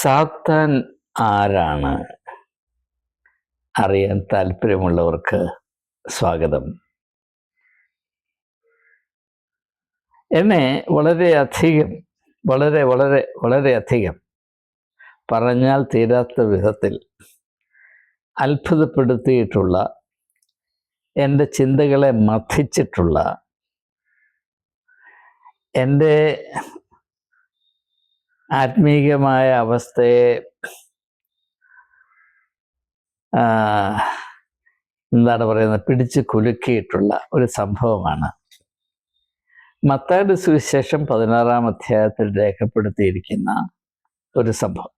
സാത്താൻ ആരാണ്? അറിയാൻ താല്പര്യമുള്ളവർക്ക് സ്വാഗതം. എന്നെ വളരെയധികം വളരെ വളരെ വളരെയധികം പറഞ്ഞാൽ തീരാത്ത വിധത്തിൽ അത്ഭുതപ്പെടുത്തിയിട്ടുള്ള എന്റെ ചിന്തകളെ മഥിച്ചിട്ടുള്ള എന്റെ ആത്മീകമായ അവസ്ഥയെ എന്താണ് പറയുന്നത് പിടിച്ച് കുലുക്കിയിട്ടുള്ള ഒരു സംഭവമാണ്. മത്തായുടെ സുവിശേഷം പതിനാറാം അധ്യായത്തിൽ രേഖപ്പെടുത്തിയിരിക്കുന്ന ഒരു സംഭവം.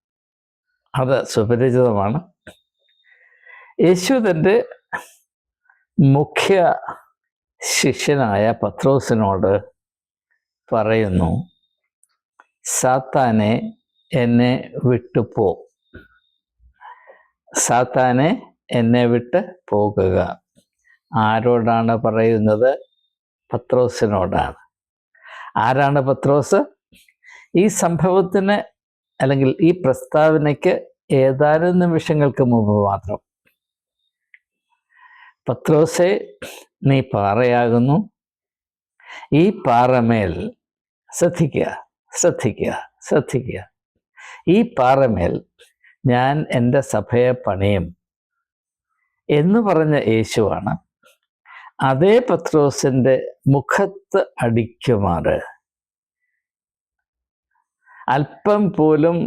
അത് സുപരിചിതമാണ്. യേശു തന്റെ മുഖ്യ ശിഷ്യനായ പത്രോസിനോട് പറയുന്നു സാത്താനെ എന്നെ വിട്ടുപോ സാത്താനെ എന്നെ വിട്ട് പോകുക. ആരോടാണ് പറയുന്നത്? പത്രോസിനോടാണ്. ആരാണ് പത്രോസ്? ഈ സംഭവത്തിന് അല്ലെങ്കിൽ ഈ പ്രസ്താവനയ്ക്ക് ഏതാനും നിമിഷങ്ങൾക്ക് മുമ്പ് മാത്രം. പത്രോസെ നീ പാറയാകുന്നു. ഈ പാറമേൽ ശ്രദ്ധിക്കുക. ശ്രദ്ധിക്കുക ശ്രദ്ധിക്കുക. ഈ പാറമേൽ ഞാൻ എന്റെ സഭയെ പണിയും എന്ന് പറഞ്ഞ യേശുവാണ്. അതേ പത്രോസിന്റെ മുഖത്ത് അടിക്കുമാറ് അല്പം പോലും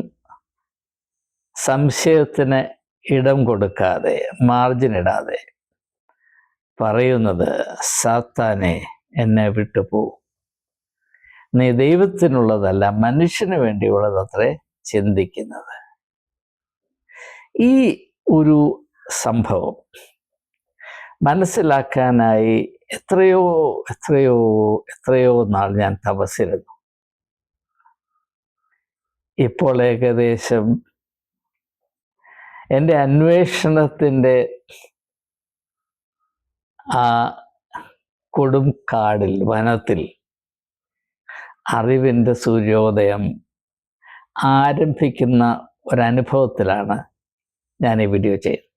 സംശയത്തിന് ഇടം കൊടുക്കാതെ മാർജിൻ ഇടാതെ പറയുന്നത് സാത്താനെ എന്നെ വിട്ടുപോ. നീ ദൈവത്തിനുള്ളതല്ല മനുഷ്യന് വേണ്ടിയുള്ളതത്രേ ചിന്തിക്കുന്നത്. ഈ ഒരു സംഭവം മനസ്സിലാക്കാനായി എത്രയോ എത്രയോ എത്രയോ നാൾ ഞാൻ തപസ്സിരുന്നു. ഇപ്പോൾ ഏകദേശം എന്റെ അന്വേഷണത്തിന്റെ ആ കൊടും കാടിൽ വനത്തിൽ അറിവിന്റെ സൂര്യോദയം ആരംഭിക്കുന്ന ഒരനുഭവത്തിലാണ് ഞാൻ ഈ വീഡിയോ ചെയ്യുന്നത്.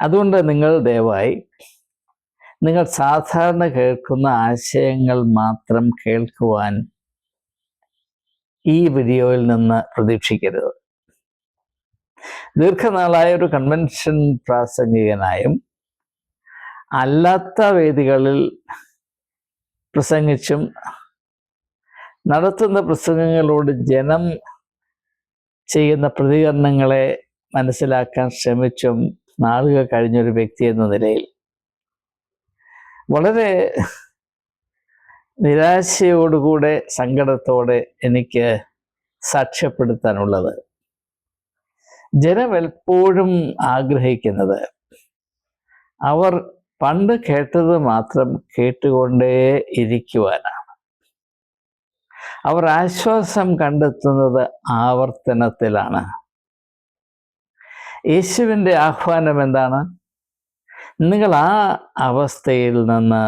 അതുകൊണ്ട് നിങ്ങൾ ദയവായി നിങ്ങൾ സാധാരണ കേൾക്കുന്ന ആശയങ്ങൾ മാത്രം കേൾക്കുവാൻ ഈ വീഡിയോയിൽ നിന്ന് പ്രതീക്ഷിക്കരുത്. ദീർഘനാളായ ഒരു കൺവെൻഷൻ പ്രാസംഗികനായും അല്ലാത്ത വേദികളിൽ പ്രസംഗിച്ചും നടത്തുന്ന പ്രസംഗങ്ങളോട് ജനം ചെയ്യുന്ന പ്രതികരണങ്ങളെ മനസ്സിലാക്കാൻ ശ്രമിച്ചും നാളുക കഴിഞ്ഞൊരു വ്യക്തി എന്ന നിലയിൽ. വളരെ നിരാശയോടുകൂടെ സങ്കടത്തോടെ എനിക്ക് സാക്ഷ്യപ്പെടുത്താനുള്ളത്. ജനം എപ്പോഴും ആഗ്രഹിക്കുന്നത് അവർ പണ്ട് കേട്ടത് മാത്രം കേട്ടുകൊണ്ടേ ഇരിക്കുവാനാണ് അവർ ആശ്വാസം കണ്ടെത്തുന്നത് ആവർത്തനത്തിലാണ്. യേശുവിന്റെ ആഹ്വാനം എന്താണ്? നിങ്ങൾ ആ അവസ്ഥയിൽ നിന്ന്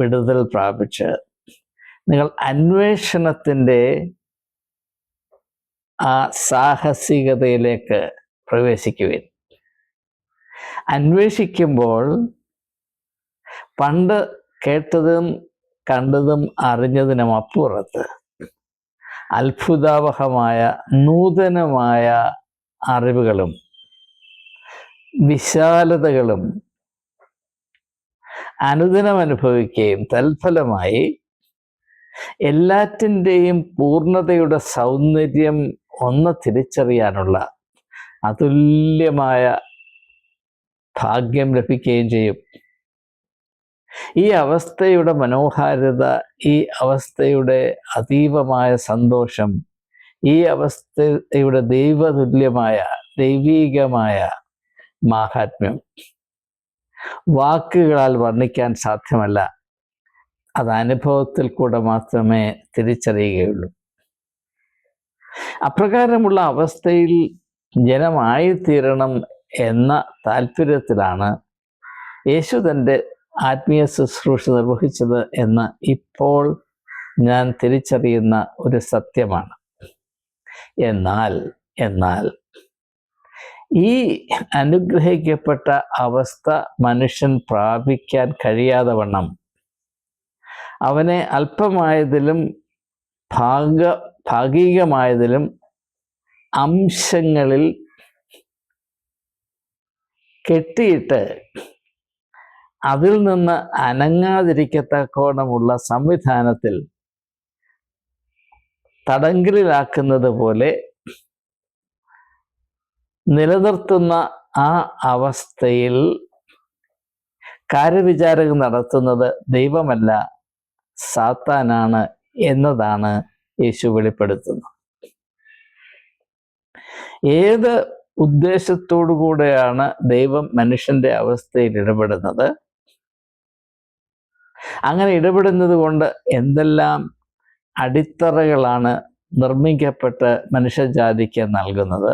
വിടുതൽ പ്രാപിച്ച് നിങ്ങൾ അന്വേഷണത്തിന്റെ ആ സാഹസികതയിലേക്ക് പ്രവേശിക്കുവിൻ. അന്വേഷിക്കുമ്പോൾ പണ്ട് കേട്ടതും കണ്ടതും അറിഞ്ഞതിനും അപ്പുറത്ത് അത്ഭുതാവഹമായ നൂതനമായ അറിവുകളും വിശാലതകളും അനുദിനം അനുഭവിക്കുകയും തൽഫലമായി എല്ലാറ്റിന്റെയും പൂർണതയുടെ സൗന്ദര്യം ഒന്ന് തിരിച്ചറിയാനുള്ള അതുല്യമായ ഭാഗ്യം ലഭിക്കുകയും ചെയ്യും. ഈ അവസ്ഥയുടെ മനോഹാരിത ഈ അവസ്ഥയുടെ അതീവമായ സന്തോഷം ഈ അവസ്ഥയുടെ ദൈവതുല്യമായ ദൈവീകമായ മാഹാത്മ്യം വാക്കുകളാൽ വർണിക്കാൻ സാധ്യമല്ല. അത് അനുഭവത്തിൽ കൂടെ മാത്രമേ തിരിച്ചറിയുകയുള്ളൂ. അപ്രകാരമുള്ള അവസ്ഥയിൽ ജനമായിത്തീരണം എന്ന താല്പര്യത്തിലാണ് യേശു തന്റെ ആത്മീയ ശുശ്രൂഷ നിർവഹിച്ചത് എന്ന് ഇപ്പോൾ ഞാൻ തിരിച്ചറിയുന്ന ഒരു സത്യമാണ്. എന്നാൽ എന്നാൽ ഈ അനുഗ്രഹിക്കപ്പെട്ട അവസ്ഥ മനുഷ്യൻ പ്രാപിക്കാൻ കഴിയാതെ വണ്ണം അവനെ അല്പമായതിലും ഭാഗ ഭാഗികമായതിലും അംശങ്ങളിൽ കെട്ടിയിട്ട് അതിൽ നിന്ന് അനങ്ങാതിരിക്കത്തക്കോണമുള്ള സംവിധാനത്തിൽ തടങ്കലിലാക്കുന്നത് പോലെ നിലനിർത്തുന്ന ആ അവസ്ഥയിൽ കാര്യവിചാരകം നടത്തുന്നത് ദൈവമല്ല സാത്താനാണ് എന്നതാണ് യേശു വെളിപ്പെടുത്തുന്നത്. ഏത് ഉദ്ദേശത്തോടു കൂടെയാണ് ദൈവം മനുഷ്യന്റെ അവസ്ഥയിൽ ഇടപെടുന്നത്? അങ്ങനെ ഇടപെടുന്നത് കൊണ്ട് എന്തെല്ലാം അടിത്തറകളാണ് നിർമ്മിക്കപ്പെട്ട് മനുഷ്യജാതിക്ക് നൽകുന്നത്?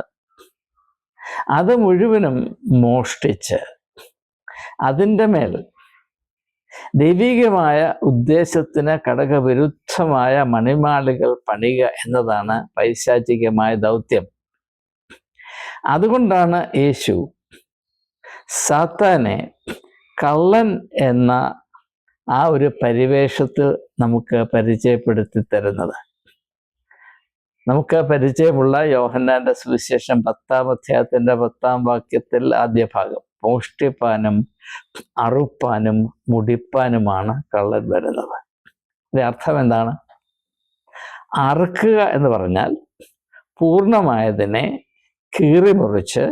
അത് മുഴുവനും മോഷ്ടിച്ച് അതിന്റെ മേൽ ദൈവികമായ ഉദ്ദേശത്തിന് ഘടകവിരുദ്ധമായ മണിമാളികൾ പണിക എന്നതാണ് പൈശാചികമായ ദൗത്യം. അതുകൊണ്ടാണ് യേശു സാത്താനെ കള്ളൻ എന്ന ആ ഒരു പരിവേഷത്തിൽ നമുക്ക് പരിചയപ്പെടുത്തി തരുന്നത്. നമുക്ക് പരിചയമുള്ള യോഹന്നാന്റെ സുവിശേഷം പത്താം അധ്യായത്തിന്റെ പത്താം വാക്യത്തിൽ ആദ്യ ഭാഗം. മോഷ്ടിപ്പാനും അറുപ്പാനും മുടിപ്പാനുമാണ് കള്ളൻ വരുന്നത്. അർത്ഥം എന്താണ്? അറുക്കുക എന്ന് പറഞ്ഞാൽ പൂർണമായതിനെ കീറിമുറിച്ച്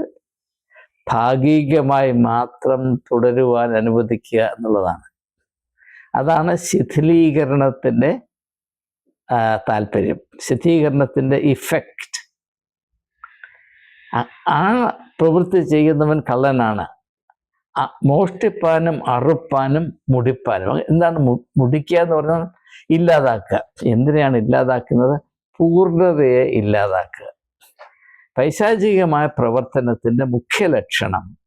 ഭാഗികമായി മാത്രം തുടരുവാൻ അനുവദിക്കുക എന്നുള്ളതാണ്. അതാണ് ശിഥിലീകരണത്തിന്റെ താല്പര്യം. ശിഥീകരണത്തിന്റെ ഇഫക്റ്റ് ആ പ്രവൃത്തി ചെയ്യുന്നവൻ കള്ളനാണ്. മോഷ്ടിപ്പാനും അറുപ്പാനും മുടിപ്പാനും. എന്താണ് മുടിക്കുക എന്ന് പറഞ്ഞാൽ ഇല്ലാതാക്കുക. എന്തിനെയാണ് ഇല്ലാതാക്കുന്നത്? പൂർണതയെ ഇല്ലാതാക്കുക. പൈശാചികമായ പ്രവർത്തനത്തിന്റെ മുഖ്യ ലക്ഷണം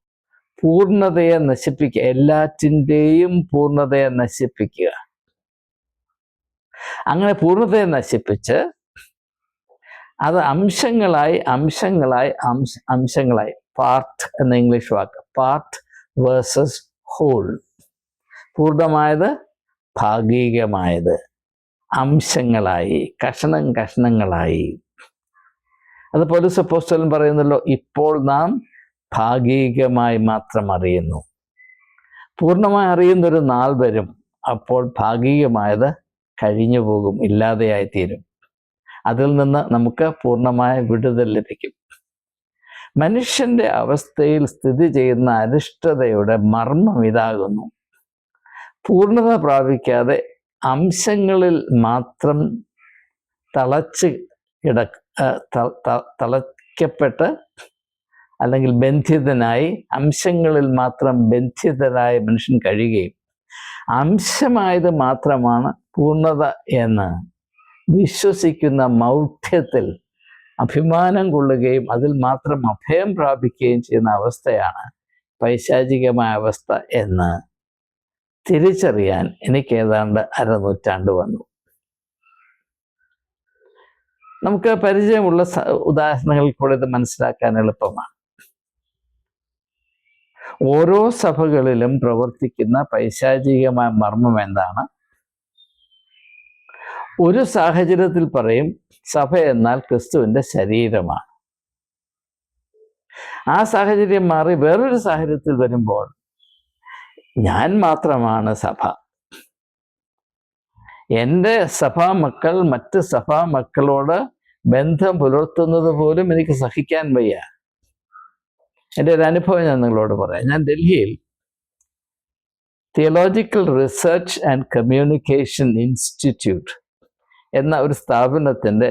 പൂർണതയെ നശിപ്പിക്കുക. എല്ലാറ്റിന്റെയും പൂർണതയെ നശിപ്പിക്കുക. അങ്ങനെ പൂർണതയെ നശിപ്പിച്ച് അത് അംശങ്ങളായി അംശങ്ങളായി അംശ അംശങ്ങളായി. പാർട്ട് എന്ന ഇംഗ്ലീഷ് വാക്ക്. Part versus whole. പൂർണമായത് ഭാഗികമായത്. അംശങ്ങളായി കഷണം കഷണങ്ങളായി. അത് പോലീസ് അപ്പോസ്റ്റലൻ പറയുന്നല്ലോ ഇപ്പോൾ നാം ഭാഗികമായി മാത്രം അറിയുന്നു. പൂർണമായി അറിയുന്നൊരു നാൾ വരും. അപ്പോൾ ഭാഗികമായത് കഴിഞ്ഞു പോകും ഇല്ലാതെയായി തീരും. അതിൽ നിന്ന് നമുക്ക് പൂർണമായ വിടുതൽ ലഭിക്കും. മനുഷ്യന്റെ അവസ്ഥയിൽ സ്ഥിതി ചെയ്യുന്ന അരിഷ്ടതയുടെ മർമ്മം ഇതാകുന്നു. പൂർണത പ്രാപിക്കാതെ അംശങ്ങളിൽ മാത്രം തളച്ച് കിട തളയ്ക്കപ്പെട്ട് അല്ലെങ്കിൽ ബന്ധിതനായി അംശങ്ങളിൽ മാത്രം ബന്ധിതനായ മനുഷ്യൻ കഴിയുകയും അംശമായത് മാത്രമാണ് പൂർണത എന്ന് വിശ്വസിക്കുന്ന മൗഢ്യത്തിൽ അഭിമാനം കൊള്ളുകയും അതിൽ മാത്രം അഭയം പ്രാപിക്കുകയും ചെയ്യുന്ന അവസ്ഥയാണ് പൈശാചികമായ അവസ്ഥ എന്ന് തിരിച്ചറിയാൻ എനിക്ക് ഏതാണ്ട് അരനൂറ്റാണ്ട് വന്നു. നമുക്ക് പരിചയമുള്ള ഉദാഹരണങ്ങളിൽ കൂടെ ഇത് മനസ്സിലാക്കാൻ എളുപ്പമാണ്. ഓരോ സഭകളിലും പ്രവർത്തിക്കുന്ന പൈശാചികമായ മർമ്മം എന്താണ്? ഒരു സാഹചര്യത്തിൽ പറയും സഭ എന്നാൽ ക്രിസ്തുവിന്റെ ശരീരമാണ്. ആ സാഹചര്യം മാറി വേറൊരു സാഹചര്യത്തിൽ വരുമ്പോൾ ഞാൻ മാത്രമാണ് സഭ. എന്റെ സഭാ മക്കൾ മറ്റ് സഭാ മക്കളോട് ബന്ധം പുലർത്തുന്നത് പോലും എനിക്ക് സഹിക്കാൻ വയ്യ. എന്റെ ഒരു അനുഭവം ഞാൻ നിങ്ങളോട് പറയാം. ഞാൻ ഡൽഹിയിൽ theological research and communication institute എന്ന ഒരു സ്ഥാപനത്തിന്റെ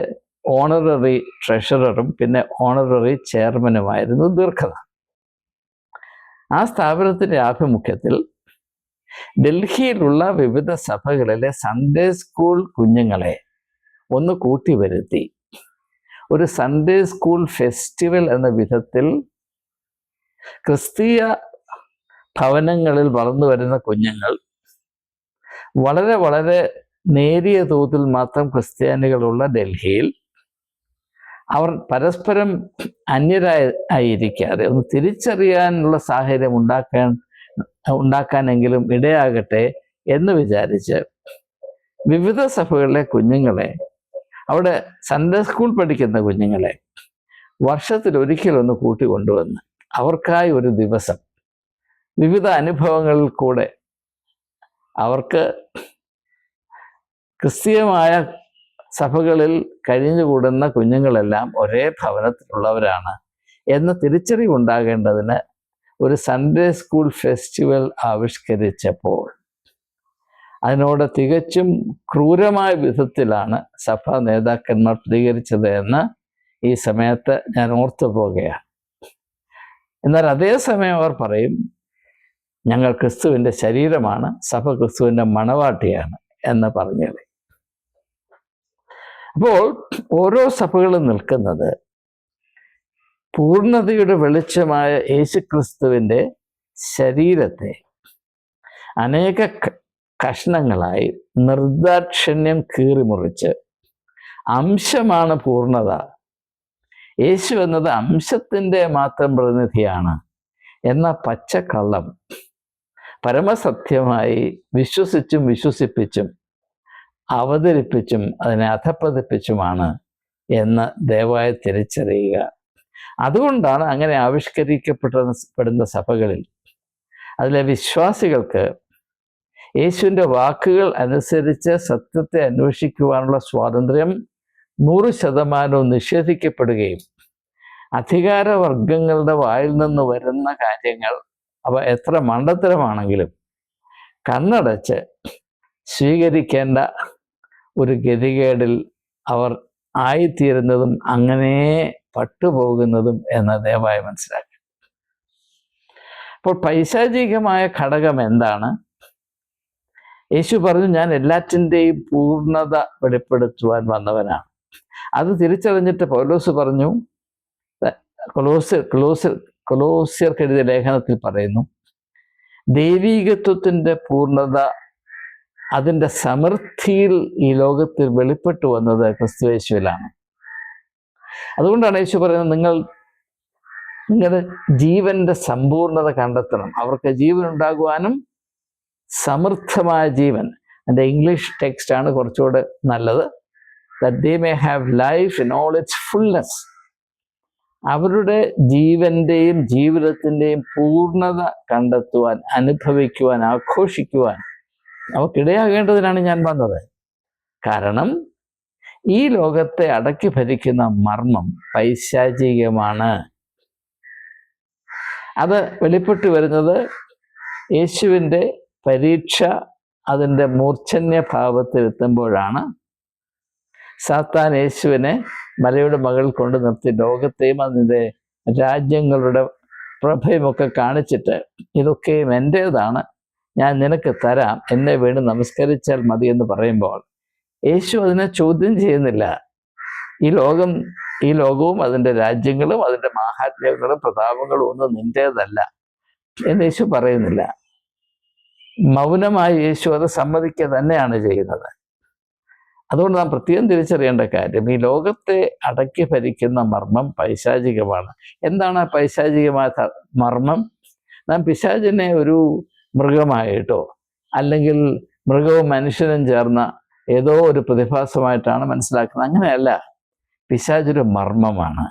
ഓണററി ട്രഷററും പിന്നെ ഓണററി ചെയർമാനുമായിരുന്നു ദീർഘത ആ സ്ഥാപനത്തിന്റെ ആഭിമുഖ്യത്തിൽ ഡൽഹിയിലുള്ള വിവിധ സഭകളിലെ സൺഡേ സ്കൂൾ കുഞ്ഞുങ്ങളെ ഒന്ന് കൂട്ടി വരുത്തി ഒരു സൺഡേ സ്കൂൾ ഫെസ്റ്റിവൽ എന്ന വിധത്തിൽ ക്രിസ്തീയ ഭവനങ്ങളിൽ വളർന്നു വരുന്ന കുഞ്ഞുങ്ങൾ വളരെ വളരെ നേരിയ തോതിൽ മാത്രം ക്രിസ്ത്യാനികളുള്ള ഡൽഹിയിൽ അവർ പരസ്പരം അന്യരായി ആയിരിക്കാതെ ഒന്ന് തിരിച്ചറിയാനുള്ള സാഹചര്യം ഉണ്ടാക്കാൻ ഉണ്ടാക്കാനെങ്കിലും ഇടയാകട്ടെ എന്ന് വിചാരിച്ച് വിവിധ സഭകളിലെ കുഞ്ഞുങ്ങളെ അവിടെ സൺഡേ സ്കൂൾ പഠിക്കുന്ന കുഞ്ഞുങ്ങളെ വർഷത്തിൽ ഒരിക്കലൊന്ന് കൂട്ടിക്കൊണ്ടുവന്ന് അവർക്കായി ഒരു ദിവസം വിവിധ അനുഭവങ്ങളിൽ കൂടെ അവർക്ക് ക്രിസ്തീയമായ സഭകളിൽ കഴിഞ്ഞുകൂടുന്ന കുഞ്ഞുങ്ങളെല്ലാം ഒരേ ഭവനത്തിലുള്ളവരാണ് എന്ന തിരിച്ചറിവുണ്ടാകേണ്ടതിന് ഒരു സൺഡേ സ്കൂൾ ഫെസ്റ്റിവൽ ആവിഷ്കരിച്ചപ്പോൾ അതിനോട് തികച്ചും ക്രൂരമായ വിധത്തിലാണ് സഭാ നേതാക്കന്മാർ പ്രതികരിച്ചത് എന്ന് ഈ സമയത്ത് ഞാൻ ഓർത്തു പോകുകയാണ് എന്നാൽ അതേസമയം അവർ പറയും ഞങ്ങൾ ക്രിസ്തുവിന്റെ ശരീരമാണ് സഭ ക്രിസ്തുവിന്റെ മണവാട്ടിയാണ് എന്ന് പറഞ്ഞത്. അപ്പോൾ ഓരോ സഭകളും നിൽക്കുന്നത് പൂർണതയുടെ വെളിച്ചമായ യേശുക്രിസ്തുവിന്റെ ശരീരത്തെ അനേക കഷ്ണങ്ങളായി നിർദാക്ഷിണ്യം കീറിമുറിച്ച് അംശമാണ് പൂർണത യേശു എന്നത് അംശത്തിന്റെ മാത്രം പ്രതിനിധിയാണ്. എന്ന പച്ചക്കള്ളം പരമസത്യമായി വിശ്വസിച്ചും വിശ്വസിപ്പിച്ചും അവതരിപ്പിച്ചും അതിനെ അധപ്പതിപ്പിച്ചുമാണ് എന്ന് ദയവായി തിരിച്ചറിയുക. അതുകൊണ്ടാണ് അങ്ങനെ ആവിഷ്കരിക്കപ്പെട്ട സഭകളിൽ അതിലെ വിശ്വാസികൾക്ക് യേശുവിന്റെ വാക്കുകൾ അനുസരിച്ച് സത്യത്തെ അന്വേഷിക്കുവാനുള്ള സ്വാതന്ത്ര്യം നൂറ് ശതമാനവും നിഷേധിക്കപ്പെടുകയും അധികാരവർഗങ്ങളുടെ വായിൽ നിന്ന് വരുന്ന കാര്യങ്ങൾ അവ എത്ര മണ്ടത്തരമാണെങ്കിലും കണ്ണടച്ച് സ്വീകരിക്കേണ്ട ഒരു ഗതികേടിൽ അവർ ആയിത്തീരുന്നതും അങ്ങനെ പട്ടുപോകുന്നതും എന്ന് ദയവായി മനസ്സിലാക്കി അപ്പോൾ പൈശാചികമായ ഘടകം എന്താണ്? യേശു പറഞ്ഞു ഞാൻ എല്ലാറ്റിന്റെയും പൂർണത വെളിപ്പെടുത്തുവാൻ വന്നവനാണ്. അത് തിരിച്ചറിഞ്ഞിട്ട് പൗലോസ് പറഞ്ഞു കൊലോസ് കൊലോസ് കൊലോസ്യർക്കെഴുതിയ ലേഖനത്തിൽ പറയുന്നു ദൈവീകത്വത്തിന്റെ പൂർണത അതിന്റെ സമൃദ്ധിയിൽ ഈ ലോകത്തിൽ വെളിപ്പെട്ടു വന്നത് ക്രിസ്തുവേശുവിലാണ് അതുകൊണ്ടാണ് യേശു പറയുന്നത് നിങ്ങൾ നിങ്ങളുടെ ജീവന്റെ സമ്പൂർണത കണ്ടെത്തണം. അവർക്ക് ജീവൻ ഉണ്ടാകുവാനും സമൃദ്ധമായ ജീവൻ. എന്റെ ഇംഗ്ലീഷ് ടെക്സ്റ്റാണ് കുറച്ചുകൂടെ നല്ലത്. That they may have life in all its fullness അവരുടെ ജീവന്റെയും ജീവിതത്തിന്റെയും പൂർണത കണ്ടെത്തുവാൻ അനുഭവിക്കുവാൻ ആഘോഷിക്കുവാൻ അവർക്കിടയാകേണ്ടതിനാണ് ഞാൻ വന്നത്. കാരണം ഈ ലോകത്തെ അടക്കി ഭരിക്കുന്ന മർമ്മം പൈശാചികമാണ്. അത് വെളിപ്പെട്ടു വരുന്നത് യേശുവിന്റെ പരീക്ഷ അതിന്റെ മൂർച്ഛന്യ ഭാവത്തിൽ എത്തുമ്പോഴാണ് സാത്താൻ യേശുവിനെ മലയുടെ മകൾ കൊണ്ട് നിർത്തി. ലോകത്തെയും അതിന്റെ രാജ്യങ്ങളുടെ പ്രഭയുമൊക്കെ കാണിച്ചിട്ട് ഇതൊക്കെയും എന്റേതാണ്. ഞാൻ നിനക്ക് തരാം. എന്നെ വീണ് നമസ്കരിച്ചാൽ മതി എന്ന് പറയുമ്പോൾ യേശു അതിനെ ചോദ്യം ചെയ്യുന്നില്ല. ഈ ലോകം ഈ ലോകവും അതിന്റെ രാജ്യങ്ങളും അതിന്റെ മഹാത്മ്യങ്ങളും പ്രതാപങ്ങളും ഒന്നും നിന്റേതല്ല എന്ന് യേശു പറയുന്നില്ല. മൗനമായി യേശു അത് സമ്മതിക്കുക തന്നെയാണ് ചെയ്യുന്നത്. അതുകൊണ്ട് നാം പ്രത്യേകം തിരിച്ചറിയേണ്ട കാര്യം ഈ ലോകത്തെ അടക്കി ഭരിക്കുന്ന മർമ്മം പൈശാചികമാണ്. എന്താണ് ആ പൈശാചികമായ മർമ്മം? നാം പിശാചിനെ ഒരു മൃഗമായിട്ടോ അല്ലെങ്കിൽ മൃഗവും മനുഷ്യനും ചേർന്ന ഏതോ ഒരു പ്രതിഭാസമായിട്ടാണ് മനസ്സിലാക്കുന്നത്. അങ്ങനെയല്ല. പിശാചൊരു മർമ്മമാണ്.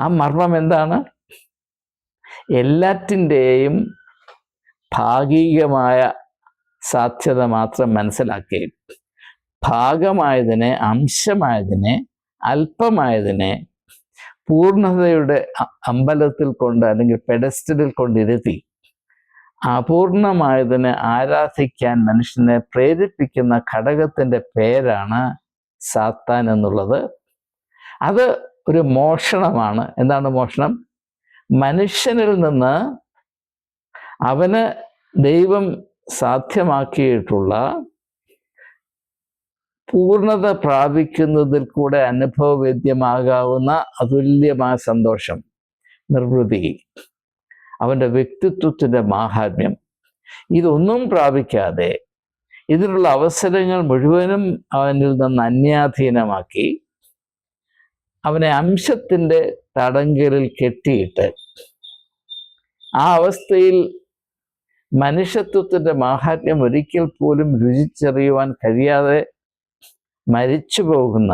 ആ മർമ്മം എന്താണ്? എല്ലാറ്റിന്റെയും ഭാഗികമായ സാധ്യത മാത്രം മനസ്സിലാക്കുകയും ഭാഗമായതിനെ അംശമായതിനെ അല്പമായതിനെ പൂർണതയുടെ അമ്പലത്തിൽ കൊണ്ട് അല്ലെങ്കിൽ പെഡസ്റ്റലിൽ കൊണ്ടിരുത്തി അപൂർണമായതിനെ ആരാധിക്കാൻ മനുഷ്യനെ പ്രേരിപ്പിക്കുന്ന ഘടകത്തിന്റെ പേരാണ് സാത്താൻ എന്നുള്ളത്. അത് ഒരു മോഷണമാണ്. എന്താണ് മോഷണം? മനുഷ്യനിൽ നിന്ന് അവന് ദൈവം സാധ്യമാക്കിയിട്ടുള്ള പൂർണത പ്രാപിക്കുന്നതിൽ കൂടെ അനുഭവവേദ്യമാകാവുന്ന അതുല്യമായ സന്തോഷം നിർവൃതി അവന്റെ വ്യക്തിത്വത്തിന്റെ മാഹാത്മ്യം. ഇതൊന്നും പ്രാപിക്കാതെ ഇതിനുള്ള അവസരങ്ങൾ മുഴുവനും അവനിൽ നിന്ന് അന്യാധീനമാക്കി അവനെ അംശത്തിന്റെ തടങ്കലിൽ കെട്ടിയിട്ട് ആ അവസ്ഥയിൽ മനുഷ്യത്വത്തിന്റെ മാഹാത്മ്യം ഒരിക്കൽ പോലും രുചിച്ചറിയുവാൻ കഴിയാതെ മരിച്ചു പോകുന്ന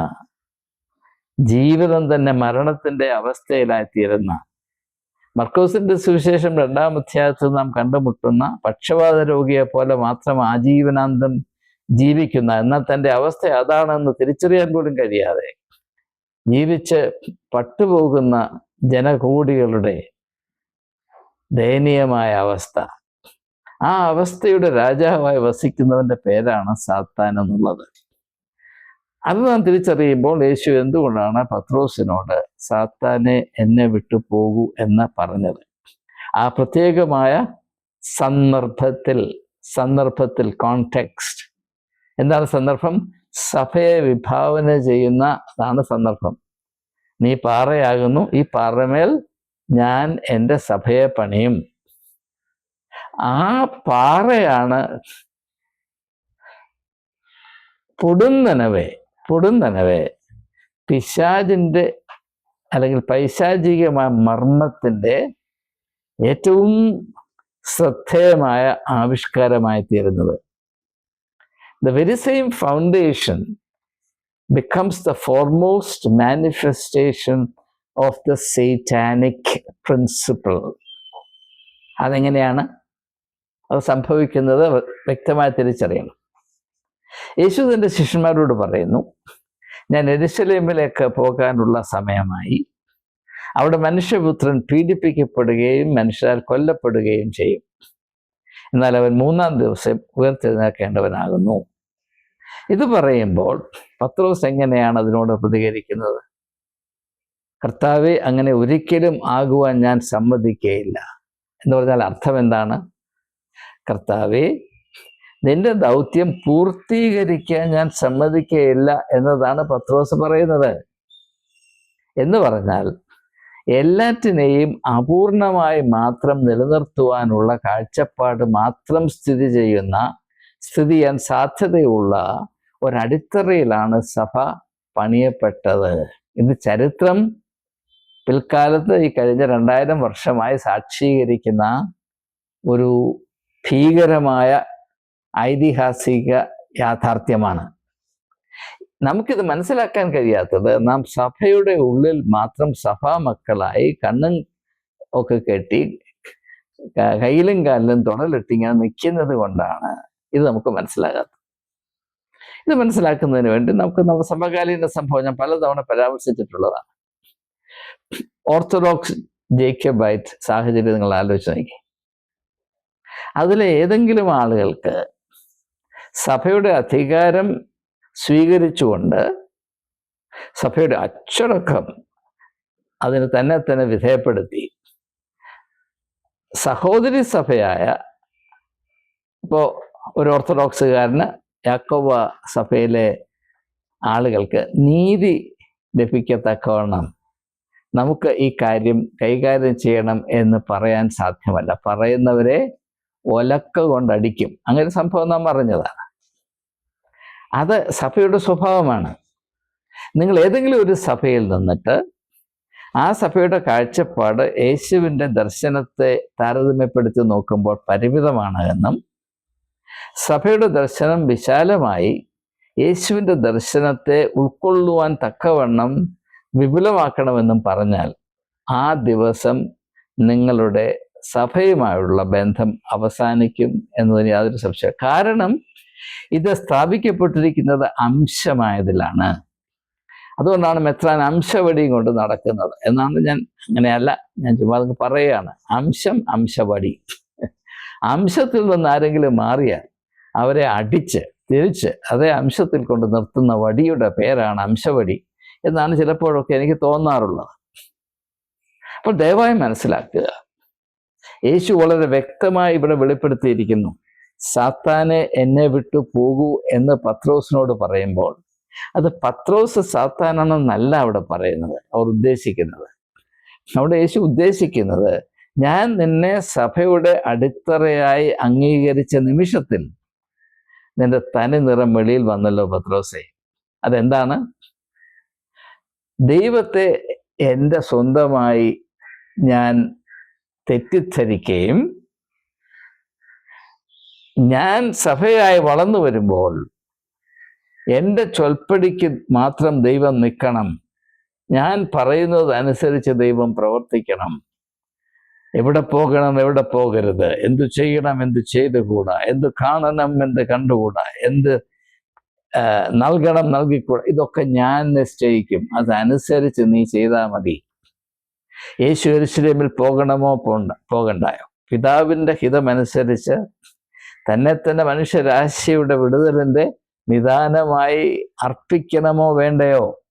ജീവിതം തന്നെ മരണത്തിന്റെ അവസ്ഥയിലായിത്തീരുന്ന മർക്കോസിന്റെ സുവിശേഷം രണ്ടാം അധ്യായത്തിൽ നാം കണ്ടുമുട്ടുന്ന പക്ഷപാത രോഗിയെ പോലെ മാത്രം ആജീവനാന്തം ജീവിക്കുന്ന എന്നാൽ തന്റെ അവസ്ഥ അതാണെന്ന് തിരിച്ചറിയാൻ പോലും കഴിയാതെ ജീവിച്ച് പട്ടുപോകുന്ന ജനകൂടികളുടെ ദയനീയമായ അവസ്ഥ. ആ അവസ്ഥയുടെ രാജാവായി വസിക്കുന്നവന്റെ പേരാണ് സാത്താൻ എന്നുള്ളത്. അത് നാം തിരിച്ചറിയുമ്പോൾ യേശു എന്തുകൊണ്ടാണ് പത്രോസിനോട് സാത്താനെ എന്നെ വിട്ടു പോകൂ എന്ന് പറഞ്ഞത്? ആ പ്രത്യേകമായ സന്ദർഭത്തിൽ സന്ദർഭത്തിൽ കോൺടെക്സ്റ്റ് എന്താണ് സന്ദർഭം? സഭയെ വിഭാവന ചെയ്യുന്ന അതാണ് സന്ദർഭം. നീ പാറയാകുന്നു ഈ പാറമേൽ ഞാൻ എന്റെ സഭയെ പണിയും. ആ പാറയാണ് പൊടുന്നനവേ പൊടുന്നനവേ. പിശാജിന്റെ അല്ലെങ്കിൽ പൈശാചികമായ മർമ്മത്തിന്റെ ഏറ്റവും ശ്രദ്ധേയമായ ആവിഷ്കാരമായി തീരുന്നത്. The very same foundation becomes the foremost manifestation of the satanic principle അതെങ്ങനെയാണ്? അത് സംഭവിക്കുന്നത് വ്യക്തമായി തിരിച്ചറിയണം. യേശു തന്റെ ശിഷ്യന്മാരോട് പറയുന്നു ഞാൻ എരുസലേമിലേക്ക് പോകാനുള്ള സമയമായി. അവിടെ മനുഷ്യപുത്രൻ പീഡിപ്പിക്കപ്പെടുകയും മനുഷ്യരാൽ കൊല്ലപ്പെടുകയും ചെയ്യും. എന്നാൽ അവൻ മൂന്നാം ദിവസം ഉയർത്തെഴുന്നേൽക്കേണ്ടവനാകുന്നു. ഇത് പറയുമ്പോൾ പത്രോസ് എങ്ങനെയാണ് അതിനോട് പ്രതികരിക്കുന്നത്? കർത്താവെ അങ്ങനെ ഒരിക്കലും ആകുവാൻ ഞാൻ സമ്മതിക്കുകയില്ല എന്ന് പറഞ്ഞാൽ അർത്ഥം എന്താണ്? കർത്താവെ നിന്റെ ദൗത്യം പൂർത്തീകരിക്കാൻ ഞാൻ സമ്മതിക്കുകയില്ല എന്നതാണ് പത്രോസ് പറയുന്നത്. എന്ന് പറഞ്ഞാൽ എല്ലാറ്റിനെയും അപൂർണമായി മാത്രം നിലനിർത്തുവാനുള്ള കാഴ്ചപ്പാട് മാത്രം സ്ഥിതി ചെയ്യുന്ന സ്ഥിതി ചെയ്യാൻ സാധ്യതയുള്ള ഒരടിത്തറയിലാണ് സഭ പണിയപ്പെട്ടത്. ഇത് ചരിത്രം പിൽക്കാലത്ത് ഈ കഴിഞ്ഞ രണ്ടായിരം വർഷമായി സാക്ഷീകരിക്കുന്ന ഒരു ഭീകരമായ ഐതിഹാസിക യാഥാർത്ഥ്യമാണ്. നമുക്കിത് മനസ്സിലാക്കാൻ കഴിയാത്തത് നാം സഭയുടെ ഉള്ളിൽ മാത്രം സഭാ മക്കളായി കണ്ണും ഒക്കെ കെട്ടി കയ്യിലും കാലിലും തുടലിട്ടിങ്ങനെ നിൽക്കുന്നത് കൊണ്ടാണ് ഇത് നമുക്ക് മനസ്സിലാകാത്തത്. ഇത് മനസ്സിലാക്കുന്നതിന് വേണ്ടി നമുക്ക് നമ്മുടെ സമകാലീന സംഭവം ഞാൻ പലതവണ പരാമർശിച്ചിട്ടുള്ളതാണ്. ഓർത്തഡോക്സ് ജേക്കബൈറ്റ് സാഹചര്യം നിങ്ങൾ ആലോചിച്ച് നോക്കി. അതിലെ ഏതെങ്കിലും ആളുകൾക്ക് സഭയുടെ അധികാരം സ്വീകരിച്ചുകൊണ്ട് സഭയുടെ അച്ചടക്കം അതിന് തന്നെ തന്നെ വിധേയപ്പെടുത്തി. സഹോദരി സഭയായ ഇപ്പോൾ ഒരു ഓർത്തഡോക്സുകാരന് യാക്കോബ സഭയിലെ ആളുകൾക്ക് നീതി ലഭിക്കത്തക്കവണ്ണം നമുക്ക് ഈ കാര്യം കൈകാര്യം ചെയ്യണം എന്ന് പറയാൻ സാധ്യമല്ല. പറയുന്നവരെ ഒലക്ക കൊണ്ടടിക്കും. അങ്ങനെ സംഭവം നാം അറിഞ്ഞതാണ്. അത് സഭയുടെ സ്വഭാവമാണ്. നിങ്ങൾ ഏതെങ്കിലും ഒരു സഭയിൽ നിന്നിട്ട് ആ സഭയുടെ കാഴ്ചപ്പാട് യേശുവിന്റെ ദർശനത്തെ താരതമ്യപ്പെടുത്തി നോക്കുമ്പോൾ പരിമിതമാണ് എന്നും സഭയുടെ ദർശനം വിശാലമായി യേശുവിന്റെ ദർശനത്തെ ഉൾക്കൊള്ളുവാൻ തക്കവണ്ണം വിപുലമാക്കണമെന്നും പറഞ്ഞാൽ ആ ദിവസം നിങ്ങളുടെ സഭയുമായുള്ള ബന്ധം അവസാനിക്കും എന്നതിന് യാതൊരു സംശയം കാരണം ഇത് സ്ഥാപിക്കപ്പെട്ടിരിക്കുന്നത് അംശമായതിലാണ്. അതുകൊണ്ടാണ് മെത്രാൻ അംശവടിയും കൊണ്ട് നടക്കുന്നത്. എന്നാണ് ഞാൻ അങ്ങനെയല്ല ഞാൻ ചുമ്മാ പറയുകയാണ്. അംശം അംശവടി. അംശത്തിൽ നിന്ന് ആരെങ്കിലും മാറിയാൽ അവരെ അടിച്ച് തിരിച്ച് അതേ അംശത്തിൽ കൊണ്ട് നിർത്തുന്ന വടിയുടെ പേരാണ് അംശവടി എന്നാണ് ചിലപ്പോഴൊക്കെ എനിക്ക് തോന്നാറുള്ളത്. അപ്പോൾ ദയവായി മനസ്സിലാക്കുക. യേശു വളരെ വ്യക്തമായി ഇവിടെ വെളിപ്പെടുത്തിയിരിക്കുന്നു. സാത്താനെ എന്നെ വിട്ടു പോകൂ എന്ന് പത്രോസിനോട് പറയുമ്പോൾ അത് പത്രോസ് സാത്താനാണെന്നല്ല അവിടെ പറയുന്നത് അവർ ഉദ്ദേശിക്കുന്നത്. അവിടെ യേശു ഉദ്ദേശിക്കുന്നത് ഞാൻ നിന്നെ സഭയുടെ അടിത്തറയായി അംഗീകരിച്ച നിമിഷത്തിൽ നിന്റെ തനി നിറം വെളിയിൽ വന്നല്ലോ പത്രോസെ. അതെന്താണ്? ദൈവത്തെ എന്റെ സ്വന്തമായി ഞാൻ തെറ്റിദ്ധരിക്കുകയും ഞാൻ സഭയായി വളർന്നു വരുമ്പോൾ എന്റെ ചൊൽപ്പടിക്ക് മാത്രം ദൈവം നിൽക്കണം. ഞാൻ പറയുന്നത് അനുസരിച്ച് ദൈവം പ്രവർത്തിക്കണം. എവിടെ പോകണം എവിടെ പോകരുത്? എന്തു ചെയ്യണം എന്ത് ചെയ്തുകൂടാ? എന്ത് കാണണം എന്ത് കണ്ടുകൂടാ? എന്ത് നൽകണം നൽകിക്കൂടാ? ഇതൊക്കെ ഞാൻ നിശ്ചയിക്കും. അതനുസരിച്ച് നീ ചെയ്താൽ മതി. യേശു എരുശലേമിൽ പോകണമോ പോണ്ട പോകണ്ടായോ? പിതാവിന്റെ ഹിതമനുസരിച്ച് തന്നെ തന്നെ മനുഷ്യരാശിയുടെ വിടുതലിന്റെ നിദാനമായി അർപ്പിക്കണമോ വേണ്ടയോ?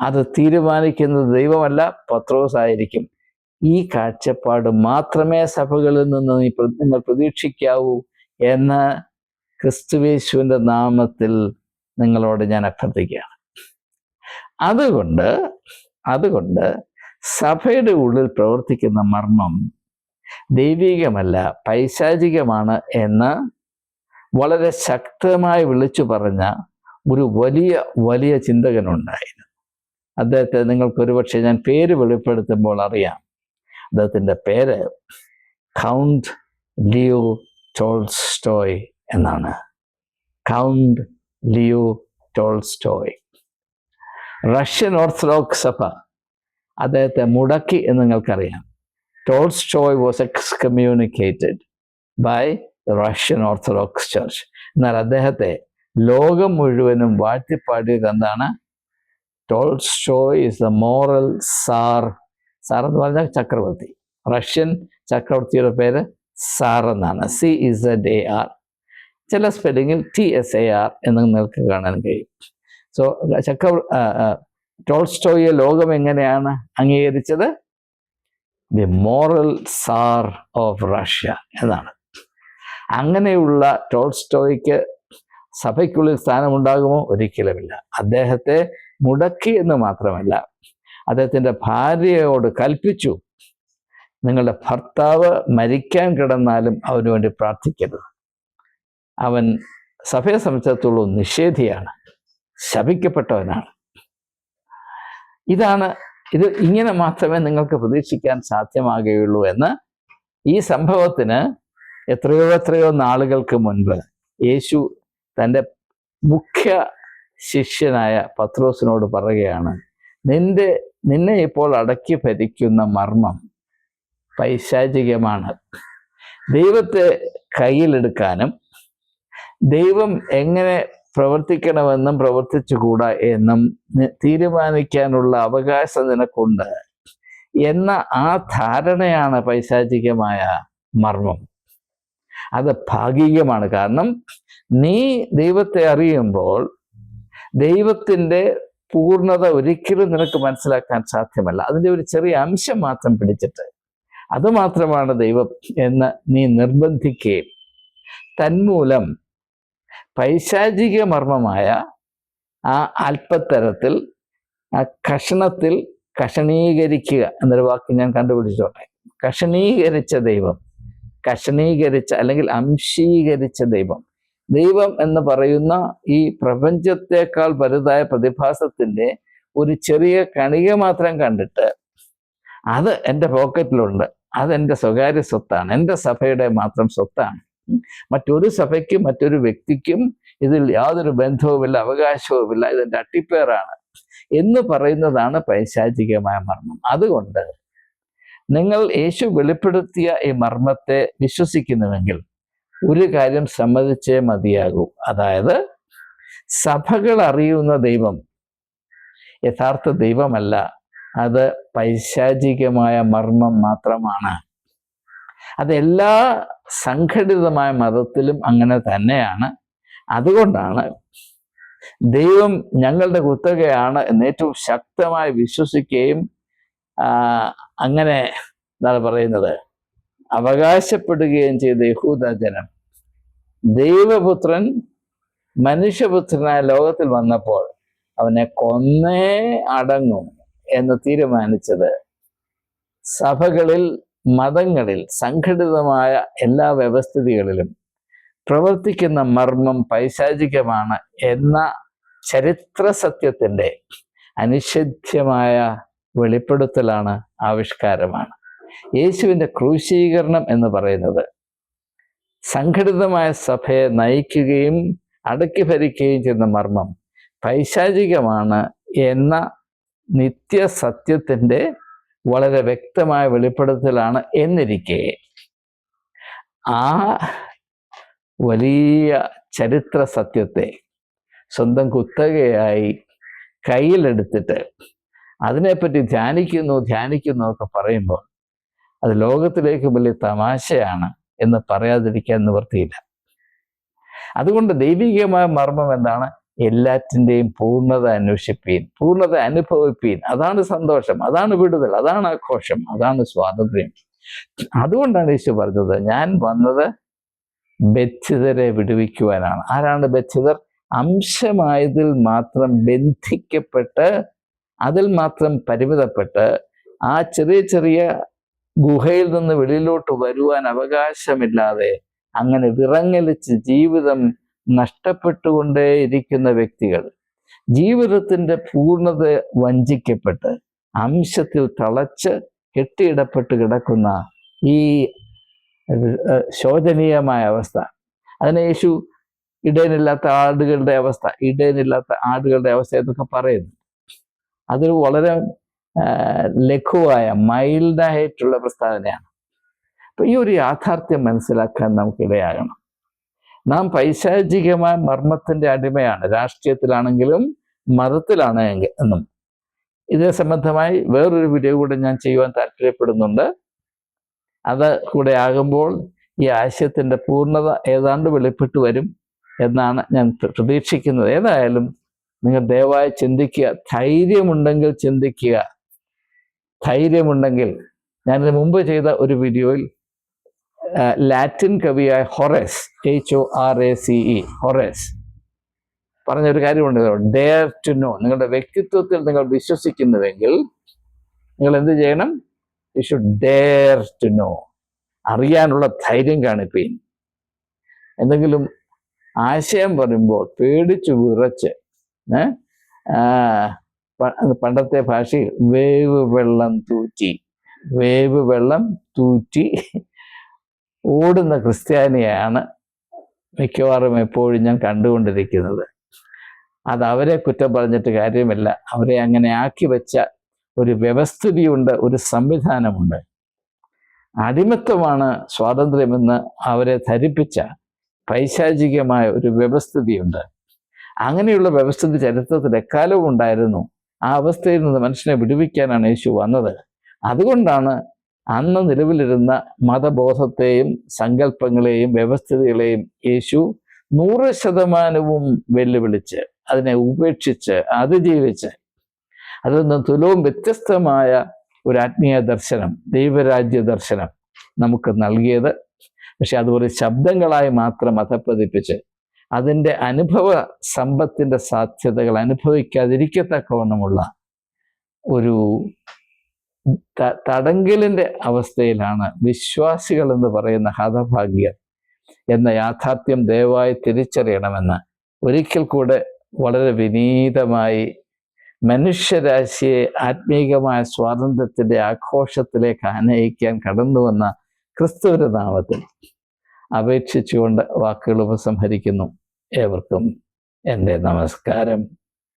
അത് തീരുമാനിക്കുന്നത് ദൈവമല്ല പത്രോസ് ആയിരിക്കും. ഈ കാഴ്ചപ്പാട് മാത്രമേ സഭകളിൽ നിന്ന് നീ നിങ്ങൾ പ്രതീക്ഷിക്കാവൂ എന്ന് ക്രിസ്തുവേശുവിന്റെ നാമത്തിൽ നിങ്ങളോട് ഞാൻ അഭ്യർത്ഥിക്കുകയാണ്. അതുകൊണ്ട് അതുകൊണ്ട് സഭയുടെ ഉള്ളിൽ പ്രവർത്തിക്കുന്ന മർമ്മം ദൈവികമല്ല പൈശാചികമാണ് എന്ന് വളരെ ശക്തമായി വിളിച്ചു പറഞ്ഞ ഒരു വലിയ വലിയ ചിന്തകനുണ്ടായിരുന്നു. അദ്ദേഹത്തെ നിങ്ങൾക്ക് ഒരുപക്ഷെ ഞാൻ പേര് വെളിപ്പെടുത്തുമ്പോൾ അറിയാം. അദ്ദേഹത്തിന്റെ പേര് കൗണ്ട് ലിയോ ടോൾസ്റ്റോയ് എന്നാണ്. Count Leo Tolstoy. Russian Orthodox സഭ അദ്ദേഹത്തെ മുടക്കി എന്ന് നിങ്ങൾക്കറിയാം. Tolstoy was excommunicated by Russian Orthodox church എന്നാൽ അദ്ദേഹത്തെ ലോകം മുഴുവനും വാഴ്ത്തിപ്പാടിയത് എന്താണ്? Tolstoy is the moral tsar tsar എന്ന് പറഞ്ഞാൽ ചക്രവർത്തി. റഷ്യൻ ചക്രവർത്തിയുടെ പേര് സാർ എന്നാണ്. സി ഇസ് എ ആർ ചില സ്പെല്ലിങ്ങിൽ ടി എസ് എ ആർ എന്ന് നിങ്ങൾക്ക് കാണാൻ കഴിയും. സോ ചക്ര ടോൾസ്റ്റോയെ ലോകം എങ്ങനെയാണ് അംഗീകരിച്ചത്? The moral tsar of Russia എന്നാണ്. അങ്ങനെയുള്ള ടോൾസ്റ്റോയ്ക്ക് സഭയ്ക്കുള്ളിൽ സ്ഥാനമുണ്ടാകുമോ? ഒരിക്കലുമില്ല. അദ്ദേഹത്തെ മുടക്കി എന്ന് മാത്രമല്ല അദ്ദേഹത്തിന്റെ ഭാര്യയോട് കൽപ്പിച്ചു നിങ്ങളുടെ ഭർത്താവ് മരിക്കാൻ കിടന്നാലും അവന് വേണ്ടി പ്രാർത്ഥിക്കരുത്. അവൻ സഭയെ സംബന്ധിച്ചിടത്തോളം നിഷേധിയാണ് ശപിക്കപ്പെട്ടവനാണ്. ഇതാണ് ഇത് ഇങ്ങനെ മാത്രമേ നിങ്ങൾക്ക് പ്രതീക്ഷിക്കാൻ സാധ്യമാകുകയുള്ളൂ എന്ന് ഈ സംഭവത്തിന് എത്രയോ എത്രയോ നാളുകൾക്ക് മുൻപ് യേശു തന്റെ മുഖ്യ ശിഷ്യനായ പത്രോസിനോട് പറയുകയാണ് നിന്റെ നിന്നെ ഇപ്പോൾ അടക്കി ഭരിക്കുന്ന മർമ്മം പൈശാചികമാണ്. ദൈവത്തെ കയ്യിലെടുക്കാനും ദൈവം എങ്ങനെ പ്രവർത്തിക്കണമെന്നും പ്രവർത്തിച്ചുകൂടാ എന്നും തീരുമാനിക്കാനുള്ള അവകാശം നിനക്കുണ്ട്. എന്ന ആ ധാരണയാണ് പൈശാചികമായ മർമ്മം. അത് ഭാഗികമാണ്. കാരണം നീ ദൈവത്തെ അറിയുമ്പോൾ ദൈവത്തിന്റെ പൂർണത ഒരിക്കലും നിനക്ക് മനസ്സിലാക്കാൻ സാധ്യമല്ല. അതിന്റെ ഒരു ചെറിയ അംശം മാത്രം പിടിച്ചിട്ട് അതുമാത്രമാണ് ദൈവം എന്ന് നീ നിർബന്ധിക്കുകയും തന്മൂലം പൈശാചിക മർമ്മമായ ആ അല്പത്തരത്തിൽ ആ കഷണത്തിൽ കഷണീകരിക്കുക എന്നൊരു വാക്ക് ഞാൻ കണ്ടുപിടിച്ചോട്ടെ. കഷണീകരിച്ച ദൈവം കഷണീകരിച്ച അല്ലെങ്കിൽ അംശീകരിച്ച ദൈവം. ദൈവം എന്ന് പറയുന്ന ഈ പ്രപഞ്ചത്തെക്കാൾ വലുതായ പ്രതിഭാസത്തിന്റെ ഒരു ചെറിയ കണിക മാത്രം കണ്ടിട്ട് അത് എന്റെ പോക്കറ്റിലുണ്ട്. അതെന്റെ സ്വകാര്യ സ്വത്താണ്. എന്റെ സഭയുടെ മാത്രം സ്വത്താണ്. മറ്റൊരു സഭയ്ക്കും മറ്റൊരു വ്യക്തിക്കും ഇതിൽ യാതൊരു ബന്ധവുമില്ല അവകാശവുമില്ല. ഇതിന്റെ അട്ടിപ്പേറാണ്. എന്ന് പറയുന്നതാണ് പൈശാചികമായ മർമ്മം. അതുകൊണ്ട് നിങ്ങൾ യേശു വെളിപ്പെടുത്തിയ ഈ മർമ്മത്തെ വിശ്വസിക്കുന്നുവെങ്കിൽ ഒരു കാര്യം സമ്മതിച്ചേ മതിയാകൂ. അതായത് സഭകൾ അറിയുന്ന ദൈവം യഥാർത്ഥ ദൈവമല്ല. അത് പൈശാചികമായ മർമ്മം മാത്രമാണ്. അതെല്ലാ സംഘടിതമായ മതത്തിലും അങ്ങനെ തന്നെയാണ്. അതുകൊണ്ടാണ് ദൈവം ഞങ്ങളുടെ കുത്തകയാണ് എന്ന് ഏറ്റവും ശക്തമായി വിശ്വസിക്കുകയും അങ്ങനെ എന്താണ് പറയുന്നത്? അവകാശപ്പെടുകയും ചെയ്ത യഹൂദ ജനം. ദൈവപുത്രൻ മനുഷ്യപുത്രനായ ലോകത്തിൽ വന്നപ്പോൾ അവനെ കൊന്നേ അടങ്ങും എന്ന് തീരുമാനിച്ചത് സഭകളിൽ മതങ്ങളിൽ സംഘടിതമായ എല്ലാ വ്യവസ്ഥിതികളിലും പ്രവർത്തിക്കുന്ന മർമ്മം പൈശാചികമാണ് എന്ന ചരിത്ര സത്യത്തിന്റെ അനിഷേധ്യമായ വെളിപ്പെടുത്തലാണ് ആവിഷ്കാരമാണ്. യേശുവിന്റെ ക്രൂശീകരണം എന്ന് പറയുന്നത് സംഘടിതമായ സഭയെ നയിക്കുകയും അടക്കി ഭരിക്കുകയും ചെയ്യുന്ന മർമ്മം പൈശാചികമാണ് എന്ന നിത്യസത്യത്തിന്റെ വളരെ വ്യക്തമായ വെളിപ്പെടുത്തലാണ് എന്നിരിക്കെ. ആ വലിയ ചരിത്ര സത്യത്തെ സ്വന്തം കുത്തകയായി കയ്യിലെടുത്തിട്ട് അതിനെപ്പറ്റി ധ്യാനിക്കുന്നു ധ്യാനിക്കുന്നു ഒക്കെ പറയുമ്പോൾ അത് ലോകത്തിലേക്ക് വലിയ തമാശയാണ് എന്ന് പറയാതിരിക്കാൻ നിവൃത്തിയില്ല. അതുകൊണ്ട് ദൈവികമായ മർമ്മം എന്താണ്? എല്ലാറ്റിന്റെയും പൂർണത അന്വേഷിപ്പീൻ പൂർണത അനുഭവിപ്പീൻ. അതാണ് സന്തോഷം അതാണ് വിടുതൽ അതാണ് ആഘോഷം അതാണ് സ്വാതന്ത്ര്യം. അതുകൊണ്ടാണ് യേശു പറഞ്ഞത് ഞാൻ വന്നത് ബച്ഛിതരെ വിടുവിക്കുവാനാണ്. ആരാണ് ബച്ഛിതർ അംശമായതിൽ മാത്രം ബന്ധിക്കപ്പെട്ട് അതിൽ മാത്രം പരിമിതപ്പെട്ട് ആ ചെറിയ ചെറിയ ഗുഹയിൽ നിന്ന് വെളിയിലോട്ട് വരുവാൻ അവകാശമില്ലാതെ അങ്ങനെ വിറങ്ങലിച്ച് ജീവിതം നഷ്ടപ്പെട്ടുകൊണ്ടേയിരിക്കുന്ന വ്യക്തികൾ ജീവിതത്തിന്റെ പൂർണത വഞ്ചിക്കപ്പെട്ട് അംശത്തിൽ തളച്ച് കെട്ടിയിടപ്പെട്ട് കിടക്കുന്ന ഈ ശോചനീയമായ അവസ്ഥ. അതിനെ യേശു ഇടയനില്ലാത്ത ആടുകളുടെ അവസ്ഥ ഇടയനില്ലാത്ത ആടുകളുടെ അവസ്ഥ എന്നൊക്കെ പറയുന്നു. അതൊരു വളരെ ലഘുവായ മൈൽഡായിട്ടുള്ള പ്രസ്താവനയാണ്. അപ്പൊ ഈ ഒരു യാഥാർത്ഥ്യം മനസ്സിലാക്കാൻ നമുക്കിടയാകണം. നാം പൈശാചികമായ മർമ്മത്തിന്റെ അടിമയാണ്. രാഷ്ട്രീയത്തിലാണെങ്കിലും മതത്തിലാണ് എന്നും. ഇതേ സംബന്ധമായി വേറൊരു വീഡിയോ കൂടെ ഞാൻ ചെയ്യുവാൻ താല്പര്യപ്പെടുന്നുണ്ട്. അത് കൂടെ ആകുമ്പോൾ ഈ ആശയത്തിന്റെ പൂർണത ഏതാണ്ട് വെളിപ്പെട്ടു വരും എന്നാണ് ഞാൻ പ്രതീക്ഷിക്കുന്നത്. ഏതായാലും നിങ്ങൾ ദയവായി ചിന്തിക്കുക. ധൈര്യമുണ്ടെങ്കിൽ ചിന്തിക്കുക. ധൈര്യമുണ്ടെങ്കിൽ ഞാനിത് മുമ്പ് ചെയ്ത ഒരു വീഡിയോയിൽ Latin കവിയായ Horace H O R A C E Horace. പറഞ്ഞൊരു കാര്യമുണ്ട് ഡെയർ ടു നോ നിങ്ങളുടെ വ്യക്തിത്വത്തിൽ നിങ്ങൾ വിശ്വസിക്കുന്നുവെങ്കിൽ നിങ്ങൾ എന്ത് ചെയ്യണം? You should dare to know അറിയാനുള്ള ധൈര്യം കാണിപ്പീൻ. എന്തെങ്കിലും ആശയം പറയുമ്പോൾ പേടിച്ചു വിറച്ച് പണ്ടത്തെ ഭാഷയിൽ വേവ് വെള്ളം തൂറ്റി. വേവ് വെള്ളം തൂറ്റി ഓടുന്ന ക്രിസ്ത്യാനിയാണ് മിക്കവാറും എപ്പോഴും ഞാൻ കണ്ടുകൊണ്ടിരിക്കുന്നത്. അത് അവരെ കുറ്റം പറഞ്ഞിട്ട് കാര്യമില്ല. അവരെ അങ്ങനെ ആക്കി വെച്ച ഒരു വ്യവസ്ഥിതിയുണ്ട് ഒരു സംവിധാനമുണ്ട്. അടിമത്വമാണ് സ്വാതന്ത്ര്യമെന്ന് അവരെ ധരിപ്പിച്ച പൈശാചികമായ ഒരു വ്യവസ്ഥിതിയുണ്ട്. അങ്ങനെയുള്ള വ്യവസ്ഥിതി ചരിത്രത്തിൽ എക്കാലവും ഉണ്ടായിരുന്നു. ആ അവസ്ഥയിൽ നിന്ന് മനുഷ്യനെ വിടുവിക്കാനാണ് യേശു വന്നത്. അതുകൊണ്ടാണ് അന്ന് നിലവിലിരുന്ന മതബോധത്തെയും സങ്കല്പങ്ങളെയും വ്യവസ്ഥിതികളെയും യേശു നൂറ് ശതമാനവും വെല്ലുവിളിച്ച് അതിനെ ഉപേക്ഷിച്ച് അതിജീവിച്ച് അതിൽ നിന്ന് തുലവും വ്യത്യസ്തമായ ഒരു ആത്മീയ ദർശനം ദൈവരാജ്യ ദർശനം നമുക്ക് നൽകിയത്. പക്ഷെ അത് ഒരു ശബ്ദങ്ങളായി മാത്രം അധപ്പതിപ്പിച്ച് അതിന്റെ അനുഭവ സമ്പത്തിന്റെ സാധ്യതകൾ അനുഭവിക്കാതിരിക്കത്തക്കവണ്ണമുള്ള ഒരു തടങ്കലിന്റെ അവസ്ഥയിലാണ് വിശ്വാസികൾ എന്ന് പറയുന്ന ഹതഭാഗ്യർ എന്ന യാഥാർത്ഥ്യം ദയവായി തിരിച്ചറിയണമെന്ന് ഒരിക്കൽ കൂടെ വളരെ വിനീതമായി മനുഷ്യരാശിയെ ആത്മീകമായ സ്വാതന്ത്ര്യത്തിന്റെ ആഘോഷത്തിലേക്ക് ആനയിക്കാൻ കടന്നു വന്ന ക്രിസ്തുവിന്റെ നാമത്തിൽ അപേക്ഷിച്ചുകൊണ്ട് വാക്കുകൾ ഉപസംഹരിക്കുന്നു. ഏവർക്കും എന്റെ നമസ്കാരം.